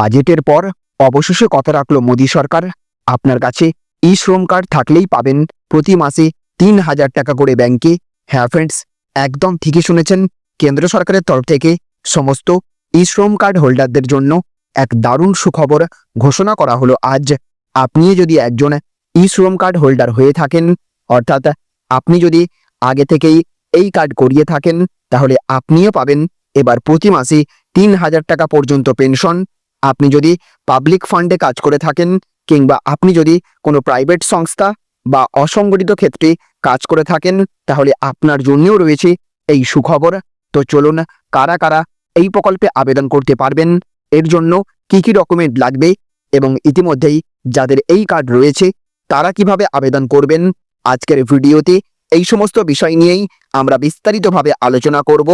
বাজেটের পর অবশেষে কথা রাখল মোদী সরকার। আপনার কাছে ই শ্রম কার্ড থাকলেই পাবেন। প্রতি মাসে তিন হাজার টাকা করে ব্যাংকে হ্যাঁ ফ্রেন্ডস একদম ঠিকই শুনেছেন। কেন্দ্র সরকারের তরফ থেকে সমস্ত ই শ্রম কার্ড হোল্ডারদের জন্য এক দারুণ সুখবর ঘোষণা করা হলো আজ। আপনি যদি একজন ই শ্রম কার্ড হোল্ডার হয়ে থাকেন, অর্থাৎ আপনি যদি আগে থেকেই এই কার্ড করিয়ে থাকেন, তাহলে আপনিও পাবেন। এবার প্রতি মাসে তিন হাজার টাকা পর্যন্ত পেনশন আপনি যদি পাবলিক ফান্ডে কাজ করে থাকেন কিংবা আপনি যদি কোনো প্রাইভেট সংস্থা বা অসংগঠিত ক্ষেত্রে কাজ করে থাকেন, তাহলে আপনার জন্যও রয়েছে এই সুখবর। তো চলুন, কারা কারা এই প্রকল্পে আবেদন করতে পারবেন? এর জন্য কি কি ডকুমেন্ট লাগবে? এবং ইতিমধ্যেই যাদের এই কার্ড রয়েছে, তারা কীভাবে আবেদন করবেন? আজকের ভিডিওতে এই সমস্ত বিষয় নিয়েই আমরা বিস্তারিতভাবে আলোচনা করব।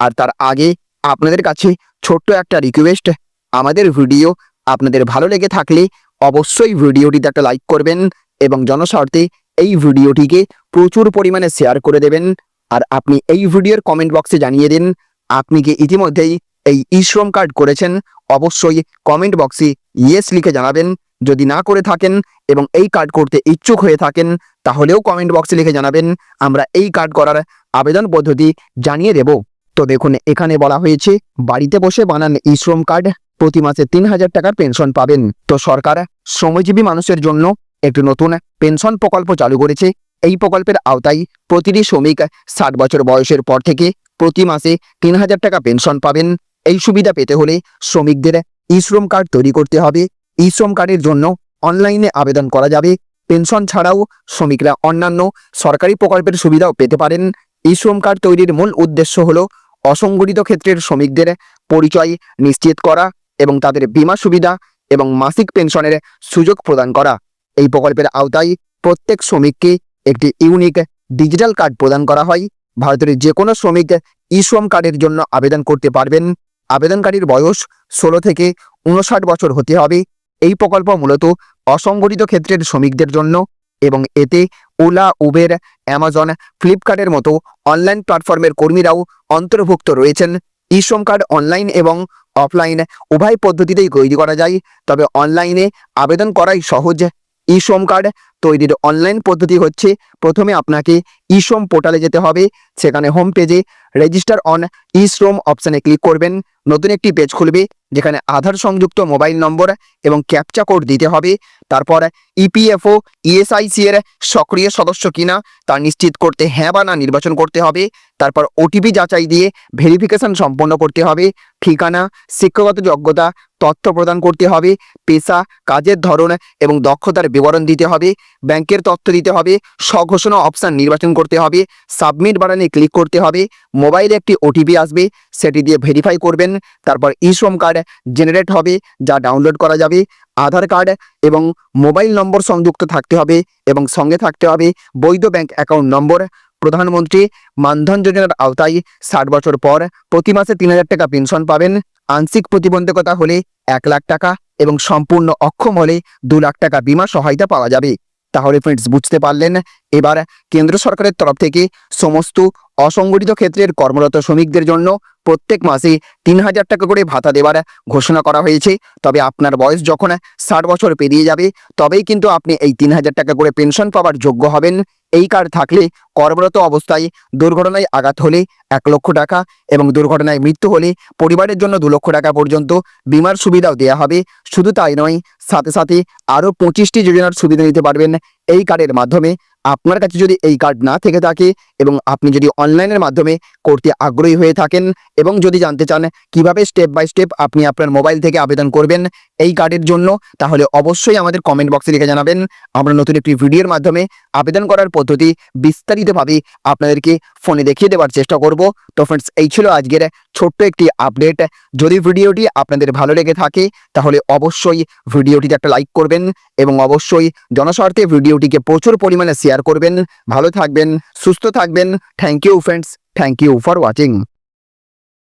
আর তার আগে আপনাদের কাছে ছোট্ট একটা রিকোয়েস্ট আমাদের ভিডিও আপনাদের ভালো লেগে থাকলে অবশ্যই ভিডিওটিতে একটা লাইক করবেন এবং জনস্বার্থে এই ভিডিওটিকে প্রচুর পরিমাণে শেয়ার করে দেবেন। আর আপনি এই ভিডিওর কমেন্ট বক্সে জানিয়ে দিন, আপনি কি ইতিমধ্যেই এই ই শ্রম কার্ড করেছেন? অবশ্যই কমেন্ট বক্সে ইয়েস লিখে জানাবেন। যদি না করে থাকেন এবং এই কার্ড করতে ইচ্ছুক হয়ে থাকেন, তাহলেও কমেন্ট বক্সে লিখে জানাবেন। আমরা এই কার্ড করার আবেদন পদ্ধতি জানিয়ে দেব। তো দেখুন, এখানে বলা হয়েছে, বাড়িতে বসে বানান ই শ্রম কার্ড, প্রতি মাসে তিন হাজার টাকার পেনশন পাবেন। তো সরকার শ্রমজীবী মানুষের জন্য একটি নতুন পেনশন প্রকল্প চালু করেছে। এই প্রকল্পের আওতায় প্রতিটি শ্রমিক ষাট বছর বয়সের পর থেকে প্রতি মাসে তিন হাজার টাকা পেনশন পাবেন। এই সুবিধা পেতে হলে শ্রমিকদের ই শ্রম কার্ড তৈরি করতে হবে। ই শ্রম কার্ডের জন্য অনলাইনে আবেদন করা যাবে। পেনশন ছাড়াও শ্রমিকরা অন্যান্য সরকারি প্রকল্পের সুবিধাও পেতে পারেন। ই শ্রম কার্ড তৈরির মূল উদ্দেশ্য হল অসংগঠিত ক্ষেত্রের শ্রমিকদের পরিচয় নিশ্চিত করা এবং তাদের বীমা সুবিধা এবং মাসিক পেনশনের সুযোগ প্রদান করা। এই প্রকল্পের আওতায় প্রত্যেক শ্রমিককে একটি ইউনিক ডিজিটাল কার্ড প্রদান করা হয়। ভারতের যে কোনো শ্রমিক ই শ্রম কার্ডের জন্য আবেদন করতে পারবেন। আবেদনকারীর বয়স ষোলো থেকে উনষাট বছর হতে হবে। এই প্রকল্প মূলত অসংগঠিত ক্ষেত্রের শ্রমিকদের জন্য এবং এতে ওলা, উবের, অ্যামাজন, ফ্লিপকার্টের মতো অনলাইন প্ল্যাটফর্মের কর্মীরাও অন্তর্ভুক্ত রয়েছেন। ই শ্রম কার্ড অনলাইন এবং অফলাইন উভয় পদ্ধতিতেই তৈরি করা যায়। তবে অনলাইনে আবেদন করাই সহজ। ই শ্রম কার্ড তৈরির অনলাইন পদ্ধতি হচ্ছে, প্রথমে আপনাকে ই শ্রম পোর্টালে যেতে হবে, সেখানে হোম পেজে রেজিস্টার অন ই শ্রম অপশানে ক্লিক করবেন, নতুন একটি পেজ খুলবে, যেখানে আধার সংযুক্ত মোবাইল নম্বর এবং ক্যাপচা কোড দিতে হবে, তারপর ইপিএফও ইএসআইসি এর সক্রিয় সদস্য কিনা, তা নিশ্চিত করতে হ্যাঁ বা না নির্বাচন করতে হবে, তারপর ওটিপি যাচাই দিয়ে ভেরিফিকেশন সম্পন্ন করতে হবে, ঠিকানা, শিক্ষাগত যোগ্যতা, তথ্য প্রদান করতে হবে, পেশা, কাজের ধরন এবং দক্ষতার বিবরণ দিতে হবে ব্যাংকের তথ্য দিতে হবে, স্বঘোষণা অপশান নির্বাচন করতে হবে, সাবমিট বাটনে ক্লিক করতে হবে, মোবাইলে একটি ওটিপি আসবে, সেটি দিয়ে ভেরিফাই করবেন, তারপর ই শ্রম কার্ড জেনারেট হবে, যা ডাউনলোড করা যাবে, আধার কার্ড এবং মোবাইল নম্বর সংযুক্ত থাকতে হবে এবং সঙ্গে থাকতে হবে বৈধ ব্যাংক অ্যাকাউন্ট নম্বর। প্রধানমন্ত্রী মানধন যোজনার আওতায় ষাট বছর পর প্রতি মাসে তিন হাজার টাকা পেনশন পাবেন। আংশিক প্রতিবন্ধকতা হলে এক লাখ টাকা এবং সম্পূর্ণ অক্ষম হলে দু লাখ টাকা বিমা সহায়তা পাওয়া যাবে। তাহলে ফ্রেন্ডস বুঝতে পারলেন। এবার কেন্দ্র সরকারের তরফ থেকে সমস্ত অসংগঠিত ক্ষেত্রের কর্মরত শ্রমিকদের জন্য প্রত্যেক মাসে তিন হাজার টাকা করে ভাতা দেওয়ার ঘোষণা করা হয়েছে। তবে আপনার বয়স যখন ষাট বছর পেরিয়ে যাবে, তবেই কিন্তু আপনি এই তিন হাজার টাকা করে পেনশন পাওয়ার যোগ্য হবেন। এই কার্ড থাকলে কর্মরত অবস্থায় দুর্ঘটনায় আঘাত হলে এক লক্ষ টাকা এবং দুর্ঘটনায় মৃত্যু হলে পরিবারের জন্য দু লক্ষ টাকা পর্যন্ত বিমার সুবিধাও দেওয়া হবে। শুধু তাই নয়, সাথে সাথে আরও পঁচিশটি যোজনার সুবিধা নিতে পারবেন এই কার্ডের মাধ্যমে। আপনার কাছে যদি এই কার্ড না থেকে থাকে এবং আপনি যদি অনলাইনের মাধ্যমে করতে আগ্রহী হয়ে থাকেন এবং যদি জানতে চান কীভাবে স্টেপ বাই স্টেপ আপনি আপনার মোবাইল থেকে আবেদন করবেন এই কার্ডের জন্য, তাহলে অবশ্যই আমাদের কমেন্ট বক্সে লিখে জানাবেন। আমরা নতুন একটি ভিডিওর মাধ্যমে আবেদন করার পদ্ধতি বিস্তারিতভাবে আপনাদেরকে ফোনে দেখিয়ে দেওয়ার চেষ্টা করব। তো ফ্রেন্ডস এই ছিল আজকের ছোট্ট একটি আপডেট যদি ভিডিওটি আপনাদের ভালো লেগে থাকে, তাহলে অবশ্যই ভিডিওটিতে একটা লাইক করবেন এবং অবশ্যই জনস্বার্থে ভিডিওটিকে প্রচুর পরিমাণে শেয়ার করবেন। ভালো থাকবেন সুস্থ থাকবেন। Thank you friends thank you for watching